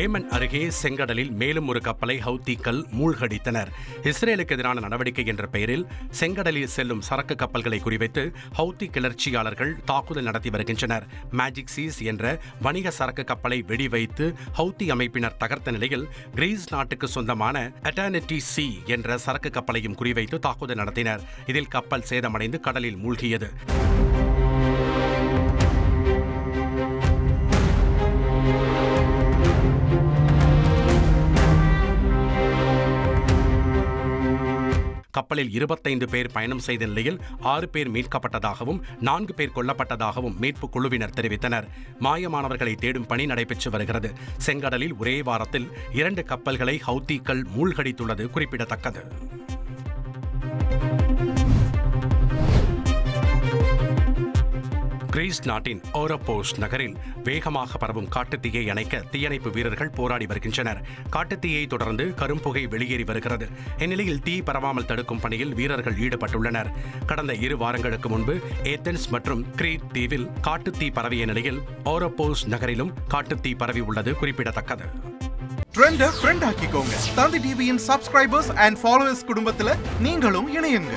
Yemen அருகே செங்கடலில் மேலும் ஒரு கப்பலை ஹவுத்திக்கள் மூழ்கடித்தனர். இஸ்ரேலுக்கு எதிரான நடவடிக்கை என்ற பெயரில் செங்கடலில் செல்லும் சரக்கு கப்பல்களை குறிவைத்து ஹவுத்தி கிளர்ச்சியாளர்கள் தாக்குதல் நடத்தி வருகின்றனர். மேஜிக் சீஸ் என்ற வணிக சரக்கு கப்பலை வெடிவைத்து ஹவுத்தி அமைப்பினர் தகர்த்த நிலையில் கிரீஸ் நாட்டுக்கு சொந்தமான அட்டானிட்டி சி என்ற சரக்கு கப்பலையும் குறிவைத்து தாக்குதல் நடத்தினர். இதில் கப்பல் சேதமடைந்து கடலில் மூழ்கியது. கப்பலில் இருபத்தைந்து பேர் பயணம் செய்த நிலையில் ஆறு பேர் மீட்கப்பட்டதாகவும் நான்கு பேர் கொல்லப்பட்டதாகவும் மீட்பு குழுவினர் தெரிவித்தனர். மாயமானவர்களை தேடும் பணி நடைபெற்று வருகிறது. செங்கடலில் ஒரே வாரத்தில் இரண்டு கப்பல்களை ஹவுத்திக்கள் மூழ்கடித்துள்ளது குறிப்பிடத்தக்கது. கிரீஸ் நாட்டின் ஓரப்போஸ் நகரில் வேகமாக பரவும் காட்டுத்தீயை அணைக்க தீயணைப்பு வீரர்கள் போராடி வருகின்றனர். காட்டுத்தீயை தொடர்ந்து கரும்புகை வெளியேறி வருகிறது. இந்நிலையில் தீ பரவாமல் தடுக்கும் பணியில் வீரர்கள் ஈடுபட்டுள்ளனர். கடந்த இரு வாரங்களுக்கு முன்பு ஏத்தன்ஸ் மற்றும் கிரீத் தீவில் காட்டுத்தீ பரவிய நிலையில் ஓரப்போஸ் நகரிலும் காட்டுத்தீ பரவி உள்ளது குறிப்பிடத்தக்கது. ட்ரெண்ட ஃப்ரெண்ட் ஆக்கிக்கோங்க. தந்தி டிவியின் சப்ஸ்கிரைபர்ஸ் அண்ட் ஃபாலோவர்ஸ் குடும்பத்துல நீங்களும் இணையுங்க.